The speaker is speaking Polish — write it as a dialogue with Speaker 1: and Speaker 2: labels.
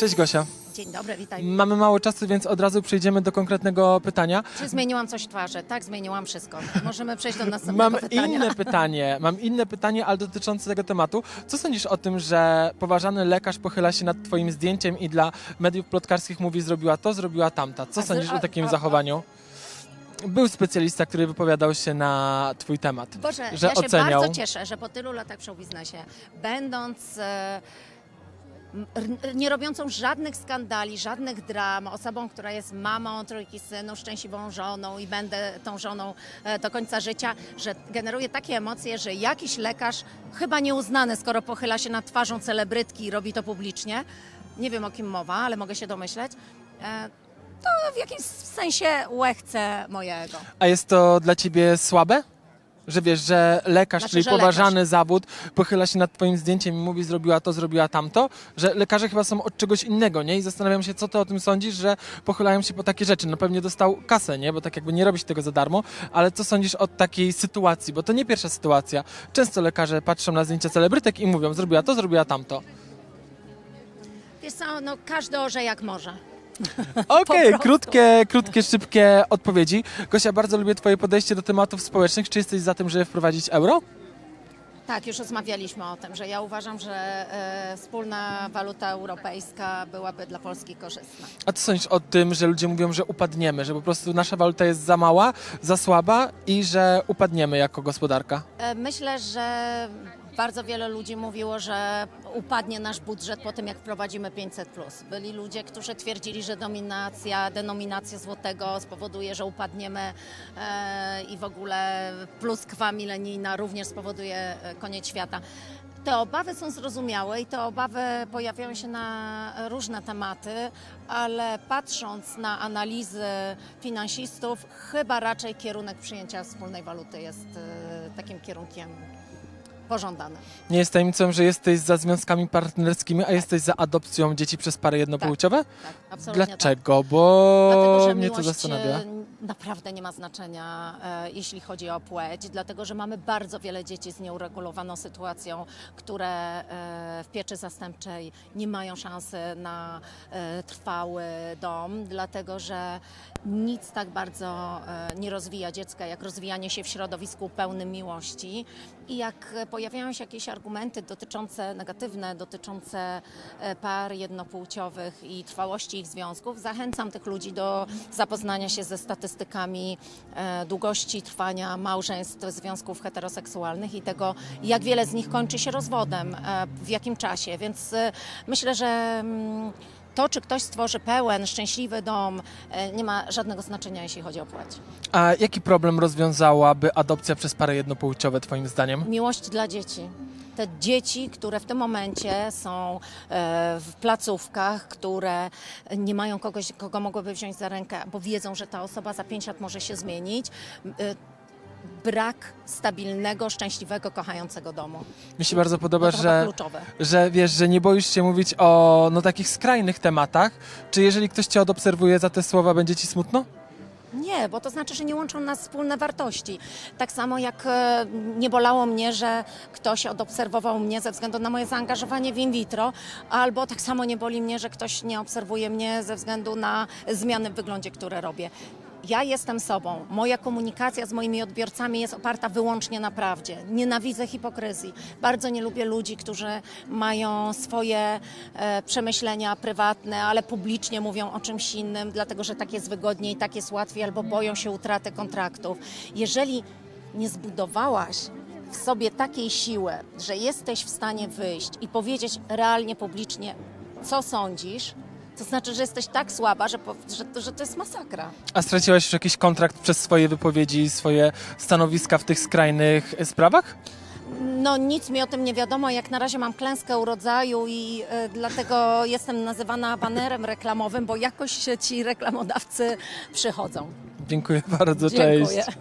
Speaker 1: Cześć Gosia.
Speaker 2: Dzień dobry, witaj.
Speaker 1: Mamy mało czasu, więc od razu przejdziemy do konkretnego pytania.
Speaker 2: Czy zmieniłam coś w twarzy? Tak, zmieniłam wszystko. Możemy przejść do następnego
Speaker 1: Mam
Speaker 2: pytania.
Speaker 1: inne pytanie, mam inne pytanie, ale dotyczące tego tematu. Co sądzisz o tym, że poważany lekarz pochyla się nad twoim zdjęciem i dla mediów plotkarskich mówi zrobiła to, zrobiła tamta? Co
Speaker 2: A
Speaker 1: sądzisz
Speaker 2: a-
Speaker 1: o takim
Speaker 2: a-
Speaker 1: zachowaniu? Był specjalista, który wypowiadał się na twój temat,
Speaker 2: Boże,
Speaker 1: że
Speaker 2: ja się
Speaker 1: oceniał.
Speaker 2: bardzo cieszę, że po tylu latach w showbiznesie, będąc e, nie robiącą żadnych skandali, żadnych dram, osobą, która jest mamą trójki synów, szczęśliwą żoną i będę tą żoną e, do końca życia, że generuje takie emocje, że jakiś lekarz, chyba nieuznany, skoro pochyla się nad twarzą celebrytki i robi to publicznie, nie wiem o kim mowa, ale mogę się domyśleć, e, to w jakimś sensie łechce mojego.
Speaker 1: A jest to dla ciebie słabe? Że wiesz, że lekarz,
Speaker 2: Znaczy,
Speaker 1: czyli
Speaker 2: że
Speaker 1: poważany zawód, pochyla się nad twoim zdjęciem i mówi zrobiła to, zrobiła tamto, że lekarze chyba są od czegoś innego, nie? I zastanawiam się, co ty o tym sądzisz, że pochylają się po takie rzeczy. No pewnie dostał kasę, nie? Bo tak jakby nie robisz tego za darmo, ale co sądzisz o takiej sytuacji? Bo to nie pierwsza sytuacja. Często lekarze patrzą na zdjęcia celebrytek i mówią, zrobiła to, zrobiła tamto.
Speaker 2: Wiesz co, no każdy orze jak może.
Speaker 1: Okej,
Speaker 2: prostu.
Speaker 1: krótkie, krótkie, szybkie odpowiedzi. Gosia, bardzo lubię twoje podejście do tematów społecznych. Czy jesteś za tym, żeby wprowadzić euro?
Speaker 2: Tak, już rozmawialiśmy o tym, że ja uważam, że e, wspólna waluta europejska byłaby dla Polski korzystna.
Speaker 1: A co sądzisz o tym, że ludzie mówią, że upadniemy, że po prostu nasza waluta jest za mała, za słaba i że upadniemy jako gospodarka?
Speaker 2: E, myślę, że bardzo wiele ludzi mówiło, że upadnie nasz budżet po tym, jak wprowadzimy 500. Byli ludzie, którzy twierdzili, że dominacja, denominacja złotego spowoduje, że upadniemy e, i w ogóle pluskwa milenijna również spowoduje e, koniec świata. Te obawy są zrozumiałe i te obawy pojawiają się na różne tematy, ale patrząc na analizy finansistów, chyba raczej kierunek przyjęcia wspólnej waluty jest e, takim kierunkiem pożądanym.
Speaker 1: Nie jest tajemnicą, że jesteś za związkami partnerskimi, a jesteś za adopcją dzieci przez pary jednopłciowe?
Speaker 2: Tak, absolutnie tak.
Speaker 1: Dlaczego? Bo
Speaker 2: Dlatego, że
Speaker 1: mnie to
Speaker 2: miłość
Speaker 1: zastanawia.
Speaker 2: e, naprawdę nie ma znaczenia, e, jeśli chodzi o płeć, dlatego że mamy bardzo wiele dzieci z nieuregulowaną sytuacją, które e, w pieczy zastępczej nie mają szansy na e, trwały dom, dlatego że nic tak bardzo e, nie rozwija dziecka, jak rozwijanie się w środowisku pełnym miłości. I jak e, pojawiają się jakieś argumenty dotyczące, negatywne, dotyczące e, par jednopłciowych i trwałości ich związków, zachęcam tych ludzi do zapoznania się ze statystykami e, długości trwania małżeństw, związków heteroseksualnych i tego, jak wiele z nich kończy się rozwodem, e, w jakim czasie. Więc myślę, że mm, to, czy ktoś stworzy pełen, szczęśliwy dom, e, nie ma żadnego znaczenia, jeśli chodzi o płeć.
Speaker 1: A jaki problem rozwiązałaby adopcja przez pary jednopłciowe, twoim zdaniem?
Speaker 2: Miłość dla dzieci. Te dzieci, które w tym momencie są e, w placówkach, które nie mają kogoś, kogo mogłyby wziąć za rękę, bo wiedzą, że ta osoba za pięć lat może się zmienić. Brak stabilnego, szczęśliwego, kochającego domu.
Speaker 1: Mi się bardzo podoba,
Speaker 2: to chyba
Speaker 1: że,
Speaker 2: kluczowe.
Speaker 1: że wiesz, że nie boisz się mówić o no, takich skrajnych tematach. Czy jeżeli ktoś cię odobserwuje za te słowa, będzie ci smutno?
Speaker 2: Nie, bo to znaczy, że nie łączą nas wspólne wartości. Tak samo jak e, nie bolało mnie, że ktoś odobserwował mnie ze względu na moje zaangażowanie w in vitro, albo tak samo nie boli mnie, że ktoś nie obserwuje mnie ze względu na zmiany w wyglądzie, które robię. Ja jestem sobą. Moja komunikacja z moimi odbiorcami jest oparta wyłącznie na prawdzie. Nienawidzę hipokryzji. Bardzo nie lubię ludzi, którzy mają swoje e, przemyślenia prywatne, ale publicznie mówią o czymś innym, dlatego że tak jest wygodniej, tak jest łatwiej, albo boją się utraty kontraktów. Jeżeli nie zbudowałaś w sobie takiej siły, że jesteś w stanie wyjść i powiedzieć realnie, publicznie, co sądzisz, to znaczy, że jesteś tak słaba, że, po, że, że to jest masakra.
Speaker 1: A straciłaś już jakiś kontrakt przez swoje wypowiedzi, swoje stanowiska w tych skrajnych sprawach?
Speaker 2: No nic mi o tym nie wiadomo. Jak na razie mam klęskę urodzaju i y, dlatego jestem nazywana banerem reklamowym, bo jakoś ci reklamodawcy przychodzą.
Speaker 1: Dziękuję bardzo,
Speaker 2: Dziękuję.
Speaker 1: cześć.